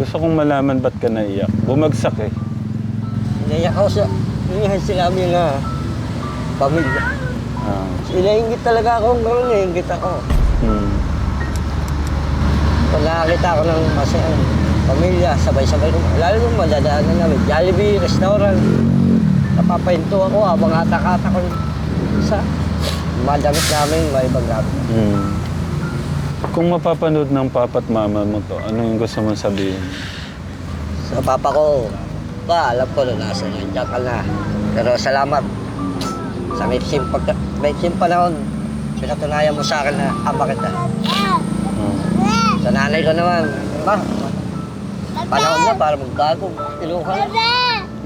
Gusto kong malaman ba't ka naiyak. Bumagsak eh. Naiyak ako sa inihan sinabi na pamilya. Ah. Inaingit talaga ako hanggang naingit ako. Hmm. Pag nakakita ako ng masayang pamilya, sabay-sabay. Lalo yung madadaanan namin, Jollibee, restaurant. Napapahinto ako habang hatak-hatak ko sa madamit namin, may ibang gamit. Hmm. Kung mapapanood ng papa at mama mo to, ano yung gusto mong sabihin? Sa papa ko, pa, alam ko na nasa nandiyan ka na. Pero salamat. Sa maiksim, pagka, maiksim panahon, pinatunayan mo sa akin na ama kita. Sa nanay ko naman, pa, panahon na para magbago. Iluha.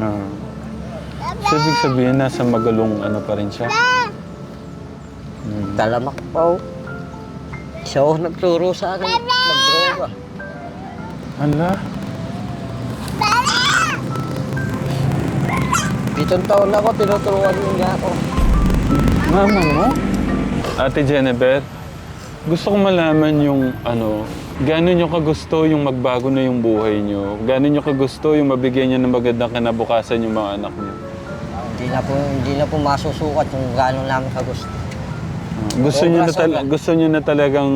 Ah. So, ibig sabihin, nasa magalong ano pa rin siya? Hmm. Talamak po. Siya ako nagturo sa akin mag-droga. Hala. Pitong taon na ako, tinuturuan niya ako. Mama mo? Ate Jennifer, gusto ko malaman yung ano, gano'n nyo kagusto yung magbago na yung buhay nyo? Gano'n nyo kagusto yung mabigyan nyo ng magandang kinabukasan yung mga anak nyo? Hindi na po, hindi na po masusukat kung gaano namin kagusto. Gusto nyo na, tal- gusto nyo na talagang,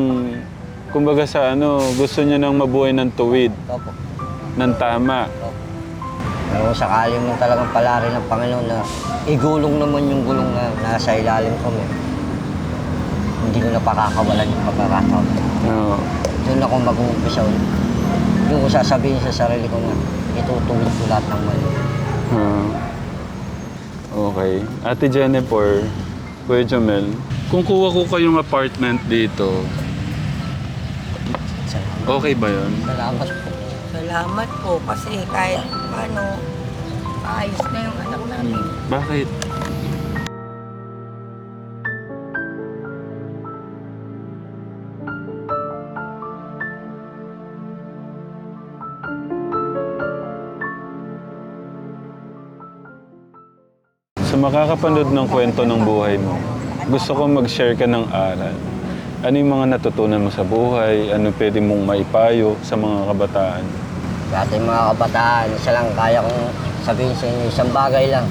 kumbaga sa ano, gusto nyo nang mabuhay ng tuwid, Opo. ng tama. Opo. Pero sakali mo talagang palarin ng Panginoon na igulong naman yung gulong na nasa ilalim kami, hindi ko na pakakawalan yung pagkakataon. Oo. Doon ako mag-uumpisa ulit. Doon ko sasabihin sa sarili ko na itutuwid ko lahat ng mali. Ah. okay. Ate Jennifer, Kuya Jamel, kung kuha ko kayong apartment dito, Salamat. okay ba yun? Salamat po. Salamat po kasi kahit paano, ayos na yung anak namin. Bakit? Sa makakapanood ng kwento ng buhay mo, gusto ko mag-share ka ng aral. Ano yung mga natutunan mo sa buhay? Ano pwede mong maipayo sa mga kabataan? Sa ating mga kabataan, isa lang kaya kong sabihin sa inyo, isang bagay lang.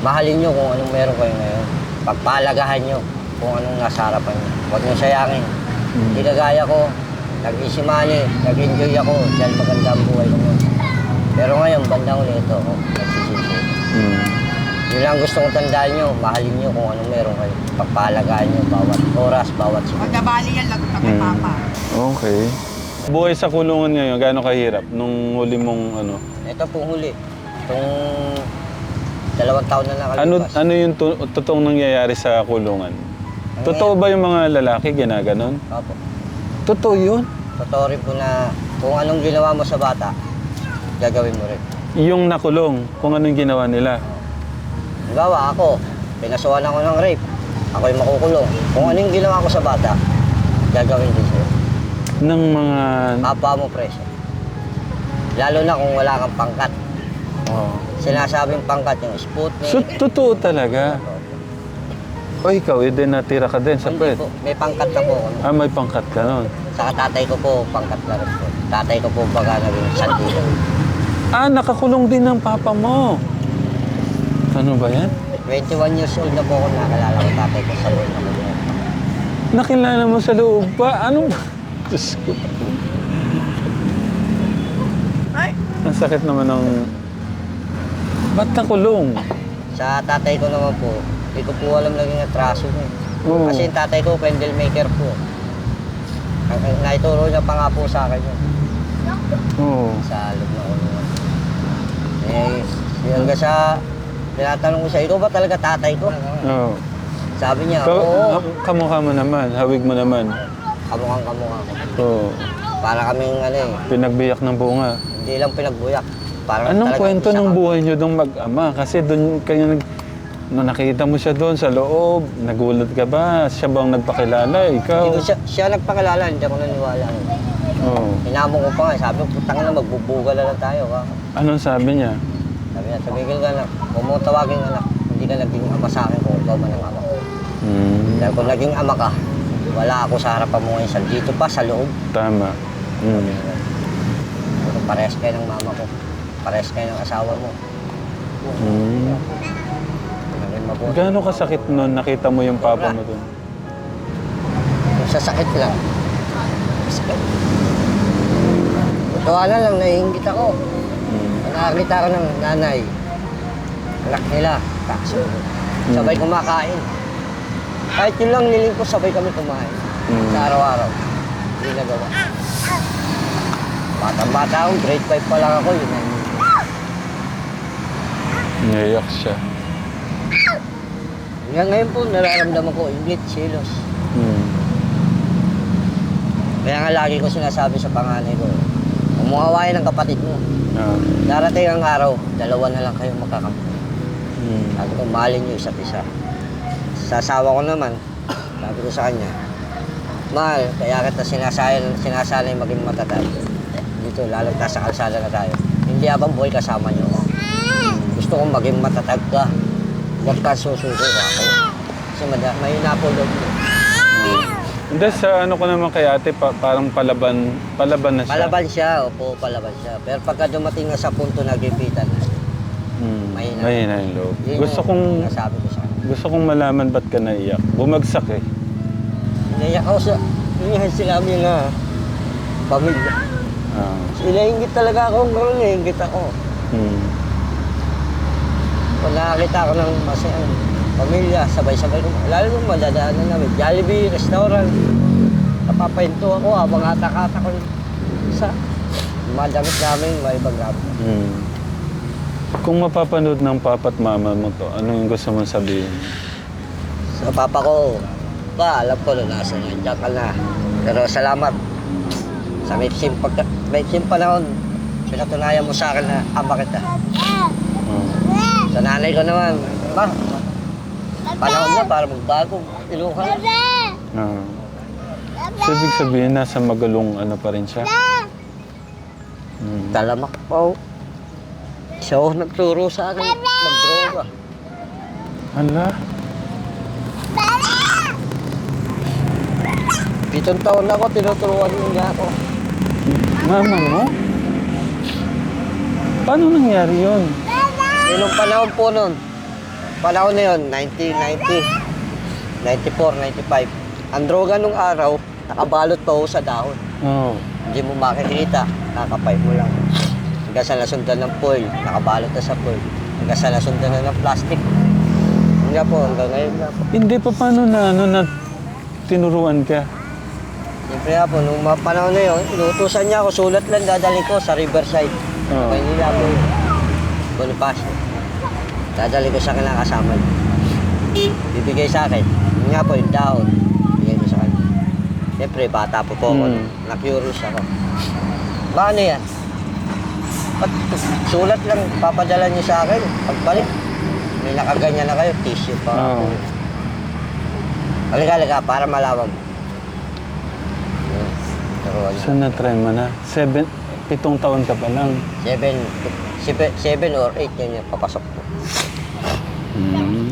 Mahalin nyo kung anong meron kayo ngayon. Pagpalagahan nyo kung anong nasa harapan nyo. Huwag nyo sayangin. Hindi kagaya ko, nag-easy money, nag-enjoy ako dahil maganda ang buhay ko. Pero ngayon, bandang ulit ako, nagsisisi. Hmm. Yun lang gusto kong tandaan nyo, mahalin nyo kung anong meron kayo. Pagpalagahan nyo bawat oras, bawat segundo. Magdabali yan lang kami, Mm. Papa. Okay. Buhay sa kulungan ngayon, gaano kahirap nung huli mong ano? Ito pong huli. Itong dalawang taon na Ano nakalipas. ano yung to- totoong nangyayari sa kulungan? Totoo ba yung mga lalaki ginaganon? Opo. Totoo yun. Totoo rin po na kung anong ginawa mo sa bata, gagawin mo rin. Yung nakulong, kung anong ginawa nila. Gawa ako, pinasuhan ako ng rape. Ako'y makukulong. Kung anong ginawa ko sa bata, gagawin din sa'yo. Ng mga... Kapwa mo preso. Lalo na kung wala kang pangkat. Oh. Sinasabing pangkat yung Sputnik. So, totoo talaga. O ikaw, eh, din natira ka din sa Hindi pwet. po, may pangkat na po. Ano. Ah, may pangkat ka nun. Saka tatay ko po, pangkat na rin po. Tatay ko po baga naging sandido. Ah, nakakulong din ng papa mo. Ano ba yan? 21 years old na po ako nakalala ko tatay ko sa loob ng mundo. Nakilala mo sa loob pa? Ano ba? Diyos ko. Ay, Ang sakit naman ng... Ba't nakulong? Sa tatay ko naman po, hindi ko po alam naging atraso niya. Oo. Kasi yung tatay ko, pendle maker po. Ang, ang naituro niya pa nga po sa akin yun, Oo. sa loob ng kulungan. Eh, hanggang sa, tinatanong ko siya, ikaw ba talaga tatay ko? Oo. Sabi niya, Ka- oo, ha- kamukha mo naman, hawig mo naman. kamukhang kamukha ko. Oo. Para kaming ano eh, Pinagbiyak ng bunga. hindi lang pinagbuyak. Parang Anong talagang kwento isa ng kami. buhay niyo doon mag-ama? Kasi doon kayo nag... Nung nakita mo siya doon sa loob, nagulat ka ba? Siya bang nagpakilala? Ikaw? Hindi ko siya, siya nagpakilala, hindi ako naniwala. Oo. Hinamon ko pa nga, sabi ko, putang na, magbubuga na lang tayo. Ha? Anong sabi niya? Sabi niya, tumigil ka na. Kung mo tawagin anak, hindi ka naging ama sa akin kung ikaw man ang ama ko. Hmm. Dahil kung naging ama ka, wala ako sa harapan mo ngayon. Sa dito pa, sa loob. Tama. Hmm. Kung Parehas kayo ng mama ko. Parehas kayo ng asawa mo. Mm. Naging mabuti. Gaano kasakit nun nakita mo yung papa mo dun? Yung sasakit lang. Sakit. Tuwala lang, naiingit ako. Nakakita ko ng nanay. Anak nila. Kaso, sabay kumakain. Kahit yun lang niling ko, sabay kami kumain. Mm. Sa araw-araw. Hindi nagawa. Batang-bata ako, grade 5 pa lang ako, yun yun. Naiyak siya. Hanggang ngayon po, nararamdaman ko, ingit, silos. Mm. Kaya nga lagi ko sinasabi sa panganay ko, umuhawain ng kapatid mo. Ah. Darating ang araw, dalawa na lang kayo magkakampi. Mm. Sabi ko, mahalin niyo isa't isa. Sa asawa ko naman, sabi ko sa kanya, Mahal, kaya kita sinasanay, sinasanay maging matatag. Dito, lalo na sa kalsada na tayo. Hindi habang buhay kasama niyo ako. Gusto kong maging matatag ka. Huwag ka susuko ako. Kasi may napulog mo. Hindi, sa ano ko naman kay ate, pa, parang palaban, palaban na siya. Palaban siya, opo, palaban siya. Pero pagka dumating na sa punto na gipitan na, Mm. Mahina. Mahina yung loob. yun Gusto yung kong, nasabi ko sa kanya. gusto kong malaman ba't ka naiyak. Bumagsak eh. Naiyak ako sa, inihan sila amin na pamilya. Ah. Inaingit talaga ako, ngayon naingit ako. Mm. Pag nakakita ako ng masayang pamilya, sabay-sabay. Lalo nung madadaanan namin, Jollibee, restaurant. Napapahinto ako habang atak-atak ko sa madamit namin, may ibang gamit. Mm. Kung mapapanood ng papa at mama mo to, ano yung gusto mong sabihin? Sa papa ko, pa, alam ko na nasa nandiyan ka na. Pero salamat. Sa maiksing, pagka, maiksing panahon, pinatunayan mo sa akin na ama kita. Ah. Sa nanay ko naman, ba, panahon na para magbago. Iluha na. Ah. So, ibig sabihin, nasa magalong ano pa rin siya? Mm. Talamak po. Siya ako nagturo sa akin mag-droga. Hala. Pitong taon na ako, tinuturuan niya ako. Mama mo? Paano nangyari yun? Inong panahon po nun, panahon na yun, 1990, 94, 95. Ang droga nung araw, nakabalot pa ho sa dahon. Oh. Hindi mo makikita, kakapay mo lang. Hanggang sa nasundan ng foil, nakabalot na sa foil. Hanggang sa nasundan na ng plastic. Hanggang po, hanggang ngayon nga po. Hindi pa paano na ano na tinuruan ka? Siyempre nga po, nung mga panahon na yun, inutusan niya ako, sulat lang dadalhin ko sa Riverside. Oo. Maynila po yun. Bonifacio. Dadalhin ko sa kanya kasama niya. Bibigay sa akin. Yun nga po, yung dahon. Bigay ko sa kanya. Siyempre, bata po po ako. Hmm. Na-curious ako. Paano yan? Ba't sulat lang papadala niyo sa akin? Pagbalik, may nakaganyan na kayo, tissue pa. Oo. Halika, halika, para. Turuan niyo. So, na-try mo na? Seven, pitong taon ka pa lang. Seven, seven, seven or eight yun yung papasok ko.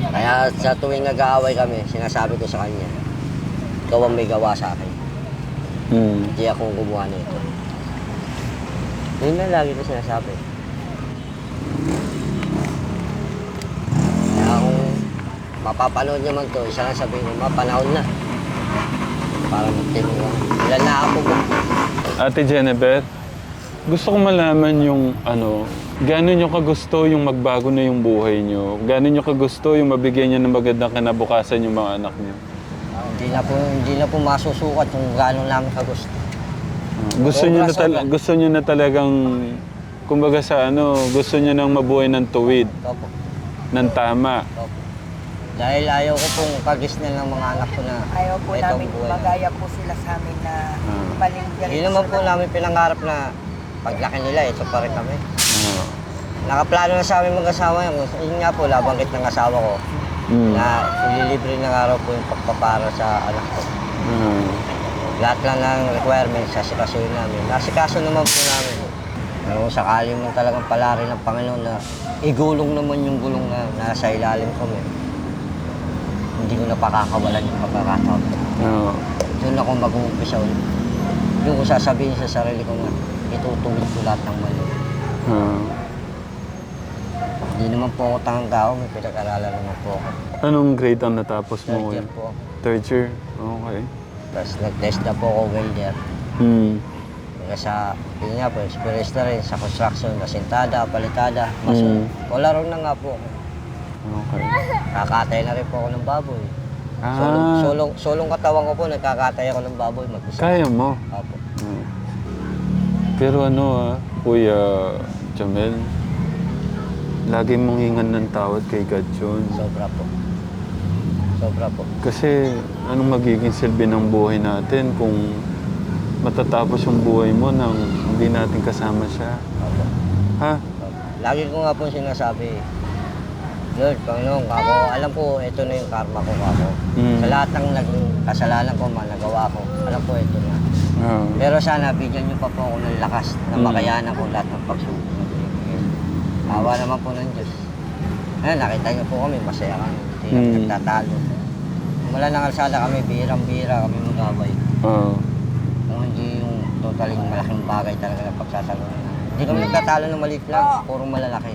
Kaya sa tuwing nag-aaway kami, sinasabi ko sa kanya, ikaw ang may gawa sa akin. Mm. Hindi ako gumawa nito. Yun na lagi ko sinasabi. Kaya kung mapapanood niyo man to, isa lang sabihin ko, mapanahon na. Para magtinuwa. Ilan na ako mo. Ate Jennifer, gusto ko malaman yung ano, gano'n nyo kagusto yung magbago na yung buhay nyo? Gano'n nyo kagusto yung mabigyan nyo ng magandang kinabukasan yung mga anak nyo? Ah, hindi na po, hindi na po masusukat kung gaano namin kagusto. Ah, gusto nyo na tal- gusto nyo na talagang kumbaga sa ano, gusto nyo nang mabuhay ng tuwid, Opo. ng tama. Opo. Dahil ayaw ko pong kagisnan ng mga anak ko na Ayaw po ito ang namin buhay. magaya po sila sa amin na Ah. palindigan. Hindi naman po namin pinangarap na paglaki nila, ito pa rin kami. Ah. Nakaplano na sa amin mag-asawa yun. Yun nga po, labanggit ng asawa ko Mm. na ililibre ng araw po yung pagpapara sa anak ko. Ah. Lahat lang ng requirements, sasikasuhin namin. Nasikaso naman po namin. Pero kung sakali man talagang palari ng Panginoon na igulong naman yung gulong na nasa ilalim kami, hindi ko na pakakawalan yung pagkakataon. Ah. Doon ako mag-uumpisa ulit. Doon ko sasabihin sa sarili ko na itutuwid ko lahat ng mali. Ah. Hindi naman po ako tangang tao, may pinag-aralan naman po ako. Anong grade ang natapos Third mo? year ngayon? po. Third year? Okay. Tapos nag-test na po ako welder. Hmm. Kaya sa, yun nga po, experience na rin sa construction, nasintada, palitada, maso. Mm. Wala rin na nga po ako. Okay. Kakatay na rin po ako ng baboy. Solong, Ah, solong, solong katawan ko po, nagkakatay ako ng baboy mag-isa. kaya mo. Opo. Hmm. Pero ano ah, Kuya Jamel, lagi mong hingan ng tawad kay God yun. Sobra po. Sobra po. Kasi anong magiging silbi ng buhay natin kung matatapos yung buhay mo nang hindi natin kasama siya? Opo. Ha? Opo. Lagi ko nga po sinasabi, Lord, Panginoon, ako, alam po, ito na yung karma ko ako. Mm. Sa lahat ng naging kasalanan ko, man, nagawa ko, alam po, ito na. Ah. Pero sana, bigyan niyo pa po ako ng lakas na Mm. makayanan ko lahat ng pagsubok. Awa naman po ng Diyos. Ayan, nakita niyo po kami, masaya kami. Hindi kami Mm. nagtatalo. Wala nang alsada kami, birang-bira kami mag-away. Ah. Kung hindi yung totaling malaking bagay talaga na pagsasalunan. Hindi kami nagtatalo ng maliit lang, puro malalaki.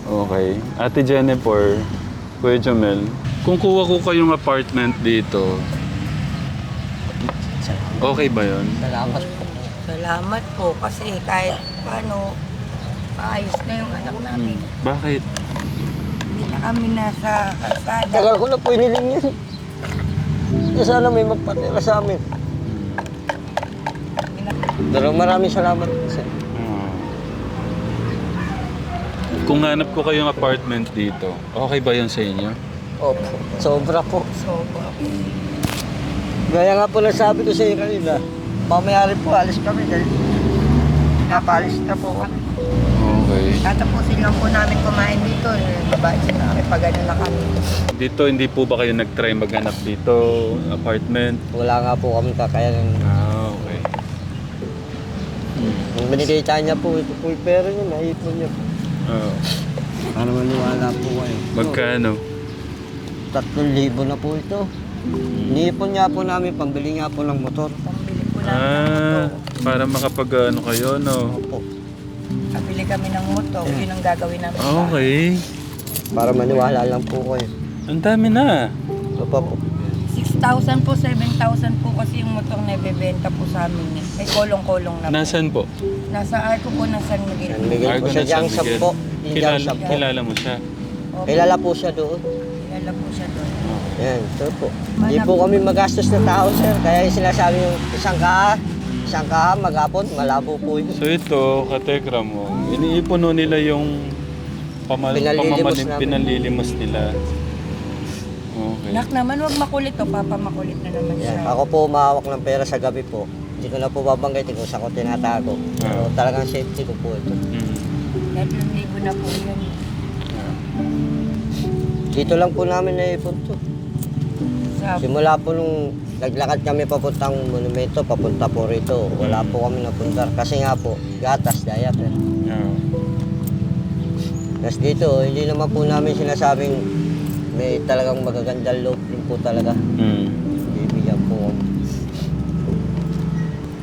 Okay. Ate Jennifer, Kuya Jamel, kung kuha ko kayong apartment dito, okay ba yun? Salamat po. Salamat po kasi kahit paano, maayos na yung anak namin. Hmm. Bakit? Hindi na kami nasa kalsada. Tagal ko na po iniling yan. Kaya sana may magpatira sa amin. Pero maraming salamat po sir. Ah. Kung hanap ko kayong apartment dito, okay ba yun sa inyo? Opo, sobra po. Sobra. Gaya nga po nasabi ko sa iyo kanina, mamaya rin po alis kami dahil napalis na po kami. Okay. Tatapusin lang po namin kumain dito. Babae na kami pag ano na kami. Dito, hindi po ba kayo nag-try maghanap dito, apartment? Wala nga po kami kakayanan. Ah, okay. Nung binikita niya po, ito po yung pera niya, naipon niya po. Ah. Para maniwala po kayo. magkano? Tatlong libo na po ito. Niipon niya po namin, pambili nga po ng motor. Pambili po namin ng Ah, motor. para makapag ano kayo, no? Opo. Kami ng motor. Yun ang gagawin namin. Okay. Para maniwala lang po kayo. Ang dami na. Opo po. 6,000 po, 7,000 po kasi yung motor na ibebenta po sa amin. eh. May kolong-kolong na po. Nasaan po? Nasa arko po ng San Miguel. San Miguel po Argo sa na San Jangsap Miguel. po. Kilala, Jangsap po. kilala mo siya? Opo, Kilala po siya doon. kilala po siya doon. Yan, ito po. Hindi po kami magastos na tao, sir. Kaya yung sinasabi yung isang kaa, isang kaa, magapon, malabo po yun. So ito, katekra mo, iniipon nun nila yung pamal Pinalilimos pamamali- nila. Okay. Nak naman, wag makulit o papa makulit na naman Yan. siya. Ako po umawak ng pera sa gabi po. Hindi ko na po babanggitin kung saan ko tinatago. Pero Ah. talagang safety ko po ito. Mm. Tatlong libo na po yun. Dito lang po namin naipon to. Sa Simula po nung naglakad kami papuntang monumento, papunta po rito. Wala po kami napunta. Kasi nga po, gatas, diaper. Yeah. Tapos dito, hindi naman po namin sinasabing may talagang magagandang loob din po talaga. Mm. Bibigyan po kami.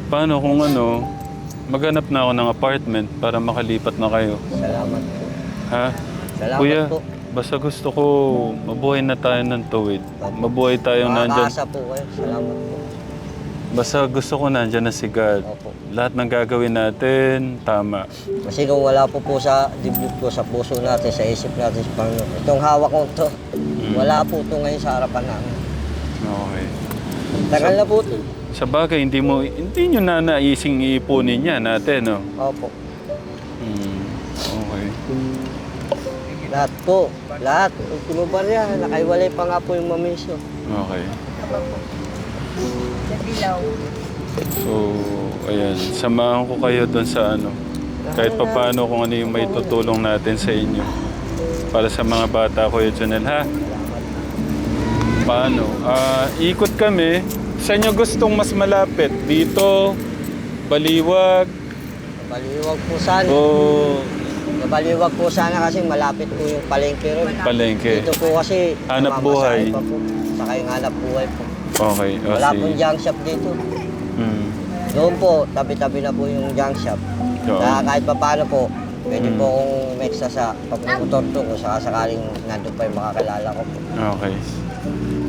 Paano kung ano, maghanap na ako ng apartment para makalipat na kayo? Salamat po. Ha? Salamat Kuya, po. Basta gusto ko mabuhay na tayo ng tuwid. Mabuhay tayong nandyan. Makakaasa po kayo. Salamat po. Basta gusto ko nandyan na si God. Opo. Lahat ng gagawin natin, tama. Kasi kung wala po po sa dibdib ko, sa puso natin, sa isip natin, sa Panginoon, itong hawak ko to, wala po ito ngayon sa harapan namin. Okay. Tagal na po ito. Sa bagay, hindi mo, hindi nyo na naising iipunin yan natin, no? Opo. Lahat po. Lahat. Ultimo barya. Nakaiwalay pa nga po yung mamisyo. Okay. sa dilaw. So, ayan. Samahan ko kayo doon sa ano. Kahit pa paano kung ano yung may tutulong natin sa inyo. Para sa mga bata ko yun, Junel, ha? Paano? Ah, ikot kami. Saan nyo gustong mas malapit? Dito? Baliwag? Baliwag po sana. O Baliwag po sana kasi malapit po yung palengke ron. palengke? Dito po kasi Hanap buhay. Pa po. Saka yung hanap buhay po. Okay. O, Wala sige. pong junk shop dito. Hmm. Doon po, tabi-tabi na po yung junk shop. Oo. Kaya kahit pa paano po, pwede Mm. po akong umeksa sa pagmumotor to kung sakaling nandun pa yung makakilala ko po. Okay.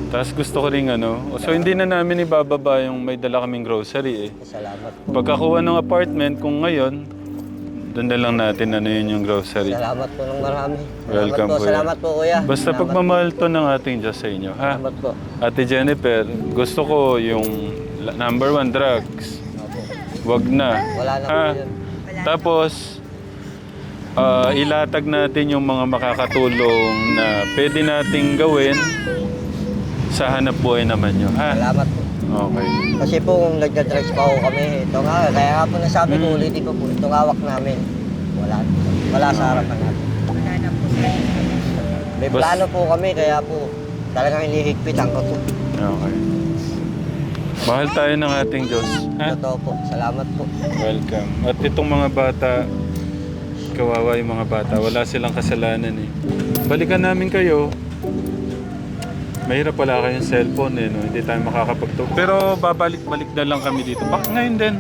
Tapos gusto ko rin ano, so hindi na namin ibababa yung may dala kaming grocery eh. Salamat po. Pagkakuha ng apartment, kung ngayon, doon na lang natin ano yun yung grocery. Salamat po ng marami. Salamat Welcome, po, kuya. salamat po kuya. Basta Salamat pagmamahal to ng ating Diyos sa inyo, ha? Salamat po. Ate Jennifer, gusto ko yung number one, drugs. Wag na. Wala na po Ha? yun. Tapos, ah, ilatag natin yung mga makakatulong na pwede nating gawin sa hanap buhay naman nyo, ha? Salamat po. Okay. Kasi po kung nagda-drugs pa ako kami, ito nga, kaya nga po nasabi ko Mm. ulitin ko po, itong hawak namin. Wala. Wala sa harapan natin. Wala na po sir. May Bas- plano po kami, kaya po talagang inihigpitan ko po. Okay. Mahal tayo ng ating Diyos, ha? Totoo po. Salamat po. Welcome. At itong mga bata, kawawa yung mga bata, wala silang kasalanan eh. Balikan namin kayo. Mahirap pala kayong cellphone eh, no? hindi tayo makakapagtug. Pero babalik-balik na lang kami dito. Baka ngayon din,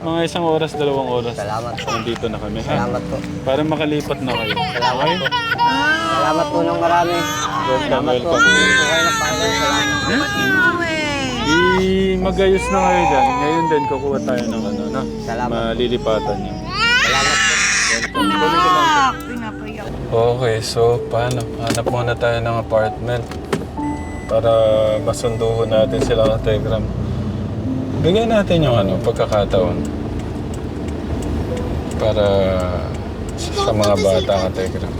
mga isang oras, dalawang oras. Salamat po. Nandito na kami, ha? Salamat po. Para makalipat na kayo. Salamat po. Salamat po ng marami. Welcome, Salamat po. welcome. Po kayo nagpapagod. Salamat. I magayos na kayo dyan. Ngayon din, kukuha tayo ng ano, na? Salamat. Malilipatan niyo. Salamat po. Pinapayak. Okay, so paano? Hanap muna tayo ng apartment para masunduho natin sila ng Telegram. Bigyan natin yung ano, pagkakataon para sa, mga bata ka Telegram.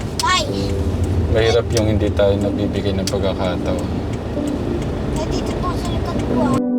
Mahirap yung hindi tayo nabibigay ng pagkakataon. Dito po sa likod ko.